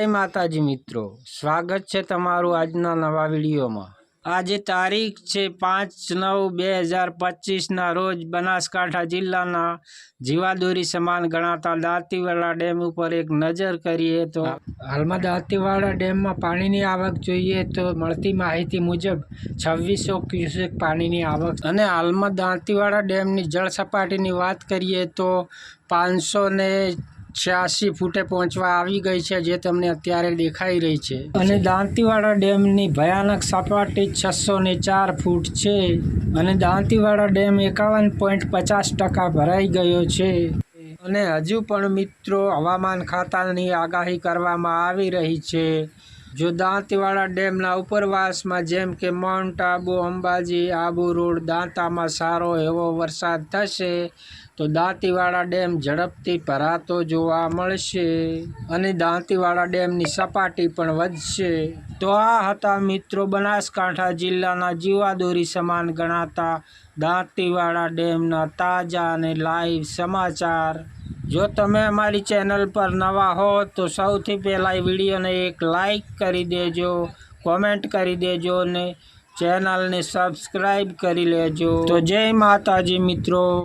જય માતાજી મિત્રો. સ્વાગત છે તમારું આજના નવા વિડીયોમાં. આજે તારીખ છે પાંચ નવ બે હજાર પચીસના રોજ બનાસકાંઠા જિલ્લાના જીવાદોરી સમાન ગણાતા દાંતીવાડા ડેમ ઉપર એક નજર કરીએ તો હાલમાં દાંતીવાડા ડેમમાં પાણીની આવક જોઈએ તો મળતી માહિતી મુજબ છવ્વીસો ક્યુસેક પાણીની આવક અને હાલમાં દાંતીવાડા ડેમની જળ સપાટીની વાત કરીએ તો પાંચસો ને છ્યાસી ફૂટે પહોંચવા આવી ગઈ છે જે તમને અત્યારે દેખાઈ રહી છે. અને દાંતીવાડા ડેમની ભયાનક સપાટી છસો ને ચાર ફૂટ છે અને દાંતીવાડા ડેમ એકાવન પોઈન્ટ પચાસ ટકા ભરાઈ ગયો છે. અને હજુ પણ મિત્રો હવામાન ખાતાની આગાહી કરવામાં આવી રહી છે. જો દાંતીવાડા ડેમના ઉપરવાસમાં જેમ કે માઉન્ટ આબુ, અંબાજી, આબુ રોડ દાંતામાં સારો એવો વરસાદ થશે, તો દાંતીવાડા ડેમ ઝડપથી ભરાતો જોવા મળશે અને દાંતીવાડા ડેમની સપાટી પણ વધશે. તો આ હતા મિત્રો બનાસકાંઠા જિલ્લાના જીવાદોરી સમાન ગણાતા દાંતીવાડા ડેમના તાજા અને લાઈવ સમાચાર. જો તમે અમારી ચેનલ પર નવા હો તો સૌથી પહેલાં વિડીયોને એક લાઈક કરી દેજો, કોમેન્ટ કરી દેજો અને ચેનલને સબસ્ક્રાઈબ કરી લેજો. તો જય માતાજી મિત્રો.